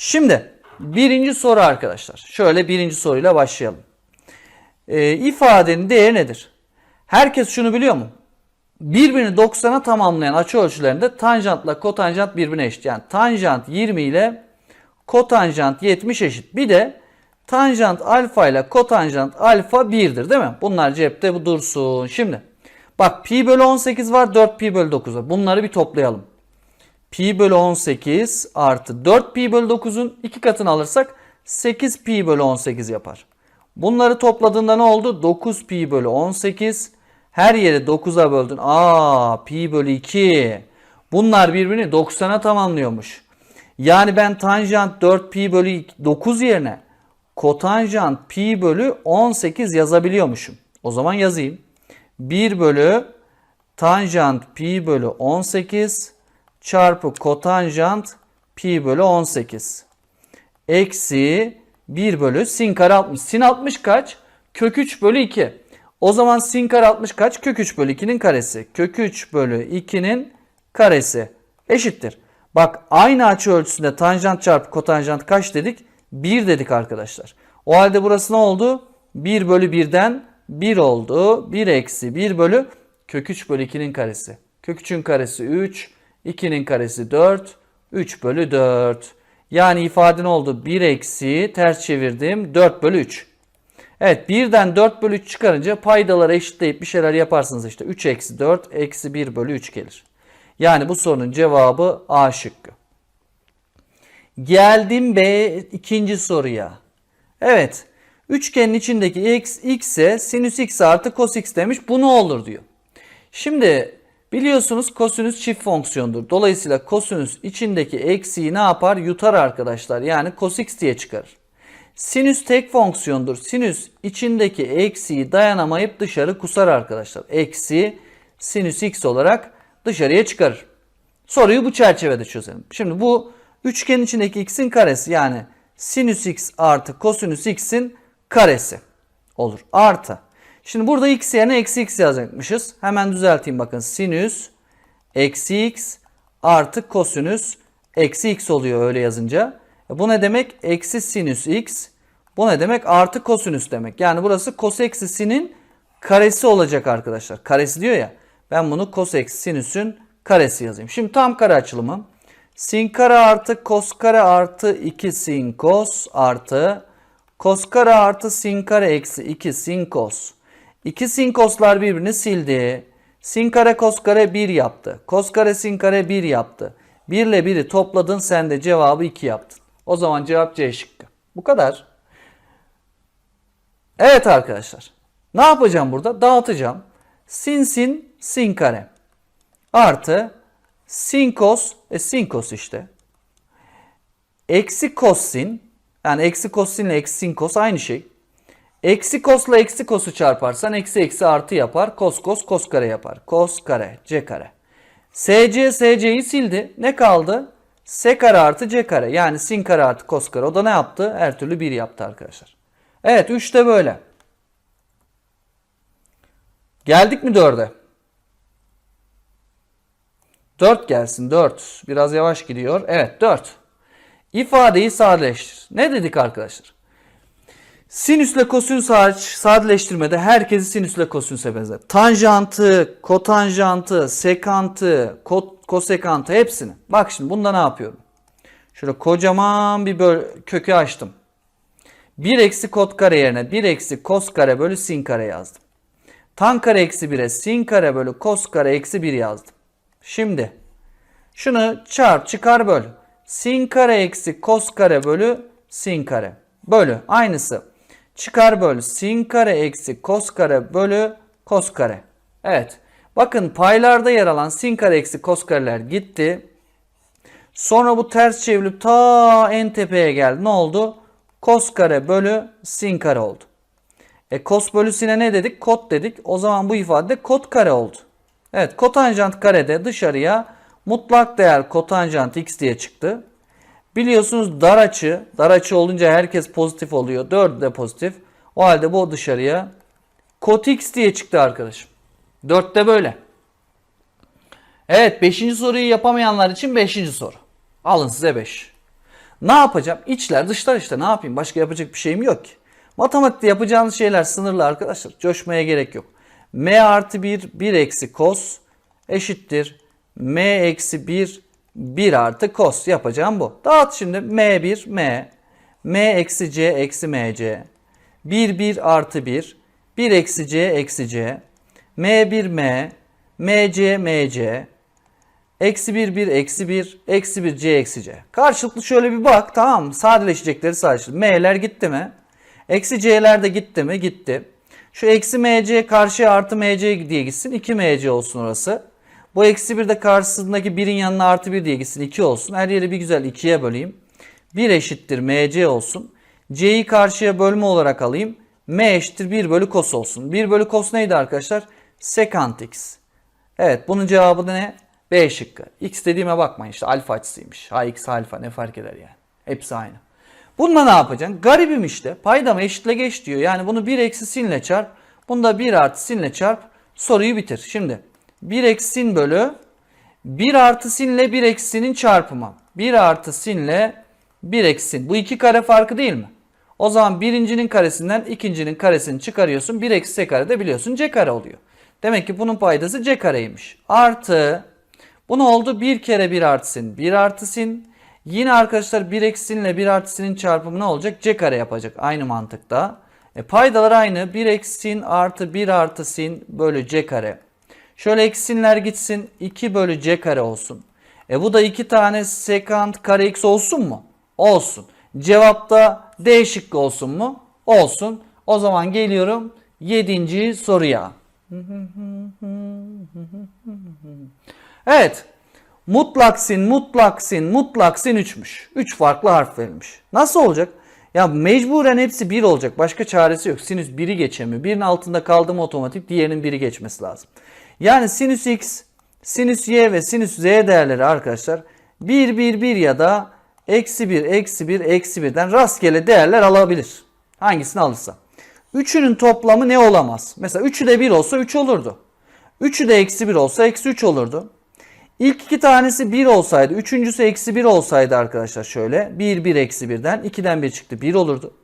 Şimdi birinci soru arkadaşlar. Şöyle birinci soruyla başlayalım. Ee, ifadenin değeri nedir? Herkes şunu biliyor mu? Birbirini 90'a tamamlayan açı ölçülerinde tanjantla kotanjant birbirine eşit. Yani tanjant 20 ile kotanjant 70 eşit. Bir de tanjant alfa ile kotanjant alfa 1'dir değil mi? Bunlar cepte bu dursun. Şimdi bak pi bölü 18 var 4 pi bölü 9 var. Bunları bir toplayalım. Pi bölü 18 artı 4 pi bölü 9'un iki katını alırsak 8 pi bölü 18 yapar. Bunları topladığında ne oldu? 9 pi bölü 18. Her yeri 9'a böldün. Aa pi bölü 2. Bunlar birbirini 90'a tamamlıyormuş. Yani ben tanjant 4 pi bölü 9 yerine kotanjant pi bölü 18 yazabiliyormuşum. O zaman yazayım. 1 bölü tanjant pi bölü 18 çarpı kotanjant pi bölü 18 eksi 1 bölü sin kare 60. Sin 60 kaç? Kök 3 bölü 2. O zaman sin kare 60 kaç? Kök 3 bölü 2'nin karesi. Kök 3 bölü 2'nin karesi eşittir. Bak aynı açı ölçüsünde tanjant çarpı kotanjant kaç dedik? 1 dedik arkadaşlar. O halde burası ne oldu? 1 bölü 1'den 1 oldu. 1 eksi 1 bölü kök 3 bölü 2'nin karesi. Kök 3'ün karesi 3. 2'nin karesi 4. 3 bölü 4. Yani ifade ne oldu? 1 eksi ters çevirdim 4 bölü 3. Evet 1'den 4 bölü 3 çıkarınca paydaları eşitleyip bir şeyler yaparsınız işte. 3 eksi 4 eksi 1 bölü 3 gelir. Yani bu sorunun cevabı A şıkkı. Geldim B ikinci soruya. Evet. Üçgenin içindeki x, x'e sinüs x artı cos x demiş. Bu ne olur diyor. Şimdi biliyorsunuz kosinüs çift fonksiyondur. Dolayısıyla kosinüs içindeki eksiği ne yapar? Yutar arkadaşlar. Yani cos x diye çıkarır. Sinüs tek fonksiyondur. Sinüs içindeki eksiği dayanamayıp dışarı kusar arkadaşlar. Eksi sinüs x olarak dışarıya çıkarır. Soruyu bu çerçevede çözelim. Şimdi bu üçgenin içindeki x'in karesi yani sinüs x artı kosinüs x'in karesi olur. Artı. Şimdi burada x yerine eksi x yazacakmışız. Hemen düzelteyim bakın. Sinüs eksi x artı kosinüs eksi x oluyor öyle yazınca. E bu ne demek? Eksi sinüs x. Bu ne demek? Artı kosinüs demek. Yani burası kos eksi sinin karesi olacak arkadaşlar. Karesi diyor ya. Ben bunu kos eksi sinüsün karesi yazayım. Şimdi tam kare açılımı. Sin kare artı kos kare artı 2 sin kos artı kos kare artı sin kare eksi 2 sin kos. 2 sin koslar birbirini sildi. Sin kare kos kare 1 yaptı. Kos kare sin kare 1 yaptı. 1 ile 1'i topladın sen de cevabı 2 yaptın. O zaman cevap C şıkkı. Bu kadar. Evet arkadaşlar. Ne yapacağım burada? Dağıtacağım. Sin sin sin kare. Artı sin kos. E sin kos işte. Eksi kos sin. Yani eksi kos sin ile eksi sin kos aynı şey. Eksi kosla eksi kosu çarparsan eksi eksi artı yapar. Kos kos kos kare yapar. Kos kare c kare. SC SC'yi sildi. Ne kaldı? S kare artı C kare. Yani sin kare artı kos kare. O da ne yaptı? Her türlü 1 yaptı arkadaşlar. Evet 3 de böyle. Geldik mi 4'e? 4 gelsin 4. Biraz yavaş gidiyor. Evet 4. İfadeyi sadeleştir. Ne dedik arkadaşlar? Sinüsle kosinüs hariç sadeleştirmede herkesi sinüsle kosinüse benzer. Tanjantı, kotanjantı, sekantı, ko kosekantı hepsini. Bak şimdi bunda ne yapıyorum? Şöyle kocaman bir böl kökü açtım. 1 eksi kot kare yerine 1 eksi kos kare bölü sin kare yazdım. Tan kare eksi 1'e sin kare bölü kos kare eksi 1 yazdım. Şimdi şunu çarp çıkar böl. Sin kare eksi kos kare bölü sin kare. Bölü aynısı. Çıkar böl sin kare eksi kos kare bölü kos kare. Evet. Bakın paylarda yer alan sin kare eksi kos kareler gitti. Sonra bu ters çevrilip ta en tepeye geldi. Ne oldu? Kos kare bölü sin kare oldu. E kos bölü sine ne dedik? Kot dedik. O zaman bu ifade kot kare oldu. Evet kotanjant karede dışarıya mutlak değer kotanjant x diye çıktı. Biliyorsunuz dar açı, dar açı olunca herkes pozitif oluyor. 4 de pozitif. O halde bu dışarıya kot x diye çıktı arkadaşım. 4 de böyle. Evet 5. soruyu yapamayanlar için 5. soru. Alın size 5. Ne yapacağım? İçler dışlar işte ne yapayım? Başka yapacak bir şeyim yok ki. Matematikte yapacağınız şeyler sınırlı arkadaşlar. Coşmaya gerek yok. M artı 1, 1 eksi cos eşittir. M eksi 1, 1 artı cos. Yapacağım bu. Dağıt şimdi. M1, M. M eksi C eksi MC. 1, 1 artı 1. 1 eksi C eksi C. M1, M. MC, MC. Eksi 1, 1, eksi 1, eksi 1, C, eksi C. Karşılıklı şöyle bir bak tamam mı? Sadeleşecekleri sadeleştir. M'ler gitti mi? Eksi C'ler de gitti mi? Gitti. Şu eksi MC karşıya artı MC diye gitsin. 2 MC olsun orası. Bu eksi 1 de karşısındaki 1'in yanına artı 1 diye gitsin. 2 olsun. Her yeri bir güzel 2'ye böleyim. 1 eşittir MC olsun. C'yi karşıya bölme olarak alayım. M eşittir 1 bölü cos olsun. 1 bölü cos neydi arkadaşlar? Sekant x. Evet bunun cevabı da ne? B şıkkı. X dediğime bakmayın işte alfa açısıymış. Hx alfa ne fark eder yani. Hepsi aynı. Bununla ne yapacaksın? Garibim işte. Paydamı eşitle geç diyor. Yani bunu 1 eksi sinle çarp. Bunu da 1 artı sinle çarp. Soruyu bitir. Şimdi 1 eksi sin bölü 1 artı sinle 1 eksinin çarpımı. 1 artı sinle 1 eksi sin. Bu iki kare farkı değil mi? O zaman birincinin karesinden ikincinin karesini çıkarıyorsun. 1 eksi s kare de biliyorsun c kare oluyor. Demek ki bunun paydası c kareymiş. Artı bu ne oldu? 1 kere 1 artı sin. 1 artı sin. Yine arkadaşlar 1 eksinle 1 artısının çarpımı ne olacak? C kare yapacak. Aynı mantıkta. E, paydalar aynı. 1 eksin artı 1 artı sin bölü C kare. Şöyle eksinler gitsin. 2 bölü C kare olsun. E bu da 2 tane sekant kare x olsun mu? Olsun. Cevapta D şıkkı olsun mu? Olsun. O zaman geliyorum 7. soruya. Evet. Mutlaksin, mutlaksin, mutlaksin 3'müş. 3 farklı harf verilmiş. Nasıl olacak? Ya mecburen hepsi 1 olacak. Başka çaresi yok. Sinüs 1'i geçemiyor. Birinin altında kaldı mı otomatik diğerinin 1'i geçmesi lazım. Yani sinüs x, sinüs y ve sinüs z değerleri arkadaşlar 1, 1, 1 ya da eksi 1, eksi 1, eksi 1'den rastgele değerler alabilir. Hangisini alırsa. Üçünün toplamı ne olamaz? Mesela 3'ü de 1 olsa 3 olurdu. 3'ü de eksi 1 olsa eksi 3 olurdu. İlk iki tanesi 1 olsaydı, üçüncüsü eksi 1 olsaydı arkadaşlar şöyle. 1, 1, eksi 1'den 2'den 1 çıktı 1 olurdu.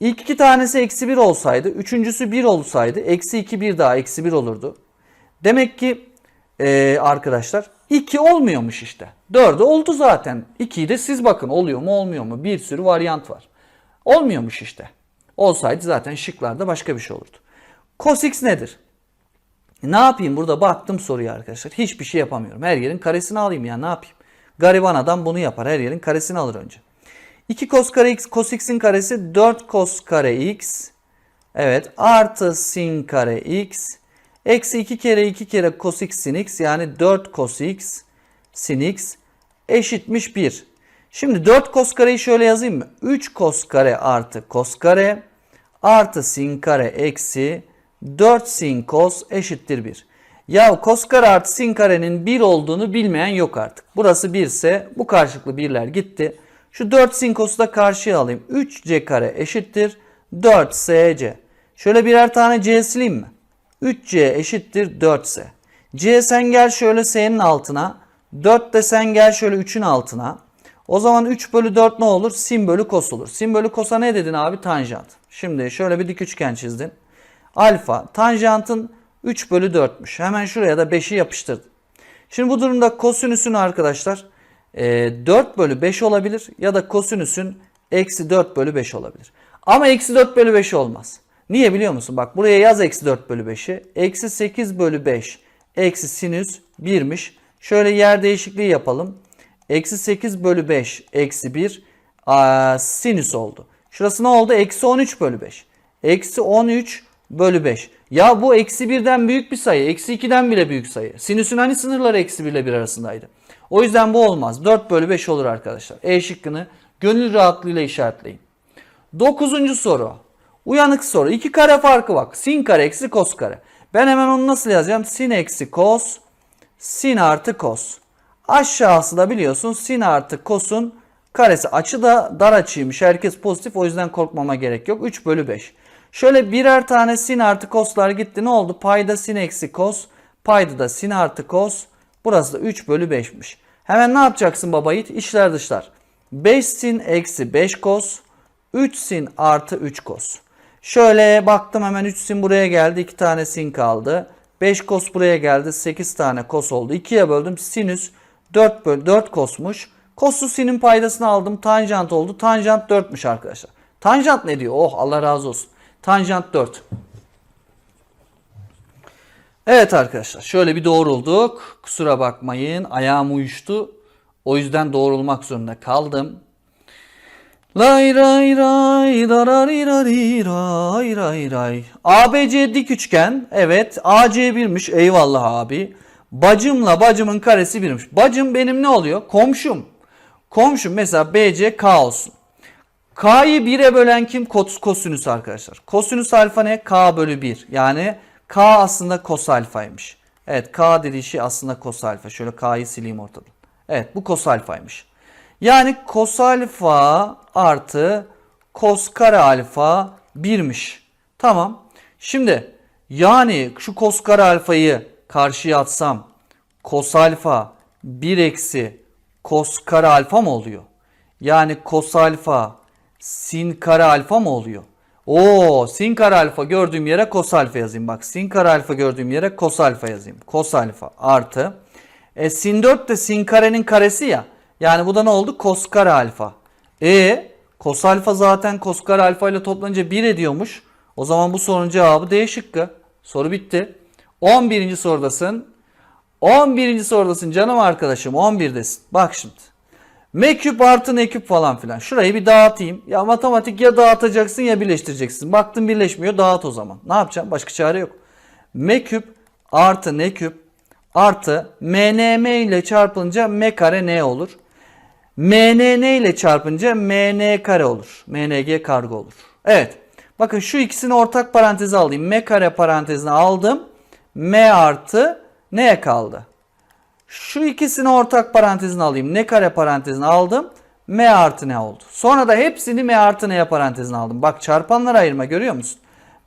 İlk iki tanesi eksi 1 olsaydı, üçüncüsü 1 olsaydı eksi 2, 1 daha eksi 1 olurdu. Demek ki ee, arkadaşlar 2 olmuyormuş işte. 4'ü oldu zaten. 2'yi de siz bakın oluyor mu olmuyor mu? Bir sürü varyant var. Olmuyormuş işte. Olsaydı zaten şıklarda başka bir şey olurdu. Cos x nedir? E ne yapayım burada baktım soruya arkadaşlar. Hiçbir şey yapamıyorum. Her yerin karesini alayım ya ne yapayım? Gariban adam bunu yapar. Her yerin karesini alır önce. 2 cos kare x cos x'in karesi 4 cos kare x. Evet artı sin kare x. Eksi 2 kere 2 kere cos x sin x yani 4 cos x sin x eşitmiş 1. Şimdi 4 cos kareyi şöyle yazayım mı? 3 cos kare artı cos kare artı sin kare eksi 4 sin cos eşittir 1. Ya cos kare artı sin karenin 1 olduğunu bilmeyen yok artık. Burası 1 ise bu karşılıklı birler gitti. Şu 4 sin cos'u da karşıya alayım. 3c kare eşittir 4sc. Şöyle birer tane c sileyim mi? 3c eşittir 4s. c sen gel şöyle s'nin altına. 4 de sen gel şöyle 3'ün altına. O zaman 3 bölü 4 ne olur? Sin bölü cos olur. Sin bölü cos'a ne dedin abi? Tanjant. Şimdi şöyle bir dik üçgen çizdin. Alfa tanjantın 3 bölü 4'müş. Hemen şuraya da 5'i yapıştırdım. Şimdi bu durumda kosinüsün arkadaşlar 4 bölü 5 olabilir ya da kosinüsün eksi 4 bölü 5 olabilir. Ama eksi 4 bölü 5 olmaz. Niye biliyor musun? Bak buraya yaz eksi 4 bölü 5'i. Eksi 8 bölü 5 eksi sinüs 1'miş. Şöyle yer değişikliği yapalım. Eksi 8 bölü 5 eksi 1 aa, sinüs oldu. Şurası ne oldu? Eksi 13 bölü 5. Eksi 13 bölü 5. Ya bu eksi 1'den büyük bir sayı. Eksi 2'den bile büyük sayı. Sinüsün hani sınırları eksi 1 ile 1 arasındaydı. O yüzden bu olmaz. 4 bölü 5 olur arkadaşlar. E şıkkını gönül rahatlığıyla işaretleyin. Dokuzuncu soru. Uyanık soru. İki kare farkı bak. Sin kare eksi kos kare. Ben hemen onu nasıl yazacağım? Sin eksi kos. Sin artı kos. Aşağısı da biliyorsun sin artı kosun karesi. Açı da dar açıymış. Herkes pozitif. O yüzden korkmama gerek yok. 3 bölü 5. Şöyle birer tane sin artı koslar gitti. Ne oldu? Payda sin eksi kos. Payda da sin artı kos. Burası da 3 bölü 5'miş. Hemen ne yapacaksın baba yiğit? İşler dışlar. 5 sin eksi 5 kos. 3 sin artı 3 kos. Şöyle baktım hemen 3 sin buraya geldi. 2 tane sin kaldı. 5 kos buraya geldi. 8 tane kos oldu. 2'ye böldüm. Sinüs 4 böl 4 kosmuş. Kosu sinin paydasını aldım. Tanjant oldu. Tanjant 4'müş arkadaşlar. Tanjant ne diyor? Oh Allah razı olsun. Tanjant 4. Evet arkadaşlar şöyle bir doğrulduk. Kusura bakmayın ayağım uyuştu. O yüzden doğrulmak zorunda kaldım. Lay ray ray darari ray ray ray. ABC dik üçgen. Evet AC birmiş. Eyvallah abi. Bacımla bacımın karesi birmiş. Bacım benim ne oluyor? Komşum. Komşum mesela BC K olsun. K'yı 1'e bölen kim? Kos, kosinüs arkadaşlar. Kosinüs alfa ne? K bölü 1. Yani K aslında kos alfaymış. Evet K dediği şey aslında kos alfa. Şöyle K'yı sileyim ortadan. Evet bu kos alfaymış. Yani kos alfa artı kos kare alfa 1'miş. Tamam. Şimdi yani şu kos kare alfayı karşıya atsam kos alfa 1 eksi kos kare alfa mı oluyor? Yani kos alfa sin kare alfa mı oluyor? Oo sin kare alfa gördüğüm yere kos alfa yazayım. Bak sin kare alfa gördüğüm yere kos alfa yazayım. Kos alfa artı. E sin 4 de sin karenin karesi ya. Yani bu da ne oldu? Kos kare alfa. E kos alfa zaten kos kare alfa ile toplanınca 1 ediyormuş. O zaman bu sorunun cevabı D şıkkı. Soru bitti. 11. sorudasın. 11. sorudasın canım arkadaşım 11'desin. Bak şimdi. M küp artı N küp falan filan. Şurayı bir dağıtayım. Ya matematik ya dağıtacaksın ya birleştireceksin. Baktın birleşmiyor dağıt o zaman. Ne yapacağım? Başka çare yok. M küp artı N küp artı MNM ile çarpınca M kare N olur. MNN ile çarpınca MN kare olur. MNG kargo olur. Evet. Bakın şu ikisini ortak paranteze alayım. M kare parantezine aldım. M artı N kaldı. Şu ikisini ortak parantezine alayım. Ne kare parantezine aldım. M artı ne oldu? Sonra da hepsini M artı N'ye parantezine aldım. Bak çarpanlar ayırma görüyor musun?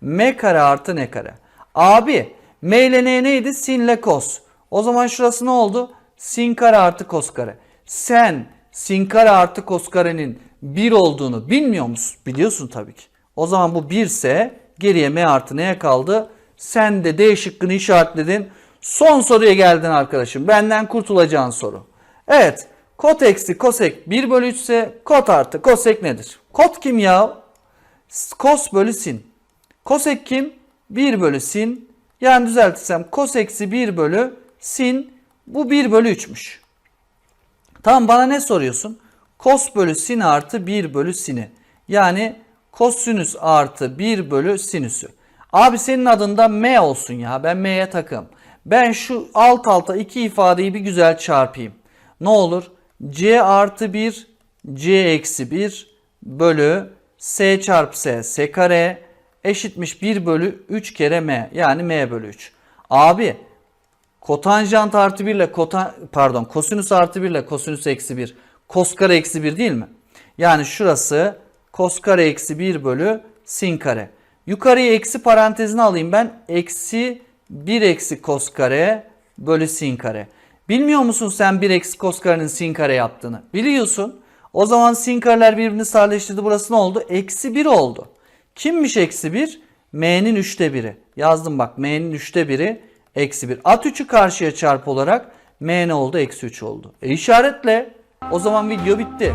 M kare artı ne kare. Abi M ile N neydi? Sin ile kos. O zaman şurası ne oldu? Sin kare artı kos kare. Sen sin kare artı kos karenin 1 olduğunu bilmiyor musun? Biliyorsun tabii ki. O zaman bu 1 ise geriye M artı N'ye kaldı. Sen de D şıkkını işaretledin. Son soruya geldin arkadaşım. Benden kurtulacağın soru. Evet. Kot eksi kosek 1 bölü 3 ise kot artı kosek nedir? Kot kim ya? Kos bölü sin. Kosek kim? 1 bölü sin. Yani düzeltirsem kos eksi 1 bölü sin. Bu 1 bölü 3'müş. Tamam bana ne soruyorsun? Kos bölü sin artı 1 bölü sini. Yani kosinüs artı 1 bölü sinüsü. Abi senin adında M olsun ya. Ben M'ye takım. Ben şu alt alta iki ifadeyi bir güzel çarpayım. Ne olur? C artı 1 C eksi 1 bölü S çarpı S S kare eşitmiş 1 bölü 3 kere M. Yani M bölü 3. Abi kotanjant artı 1 ile kotan, pardon kosinüs artı 1 ile kosinüs eksi 1 kos kare eksi 1 değil mi? Yani şurası kos kare eksi 1 bölü sin kare. Yukarıya eksi parantezini alayım ben. Eksi 1 eksi kos kare bölü sin kare. Bilmiyor musun sen 1 eksi kos karenin sin kare yaptığını? Biliyorsun. O zaman sin kareler birbirini sadeleştirdi. Burası ne oldu? Eksi 1 oldu. Kimmiş eksi 1? M'nin 3'te 1'i. Yazdım bak M'nin 3'te 1'i eksi 1. At 3'ü karşıya çarp olarak M ne oldu? Eksi 3 oldu. E işaretle. O zaman video bitti.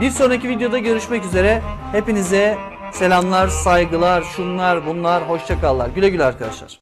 Bir sonraki videoda görüşmek üzere. Hepinize selamlar, saygılar, şunlar, bunlar. Hoşçakallar. Güle güle arkadaşlar.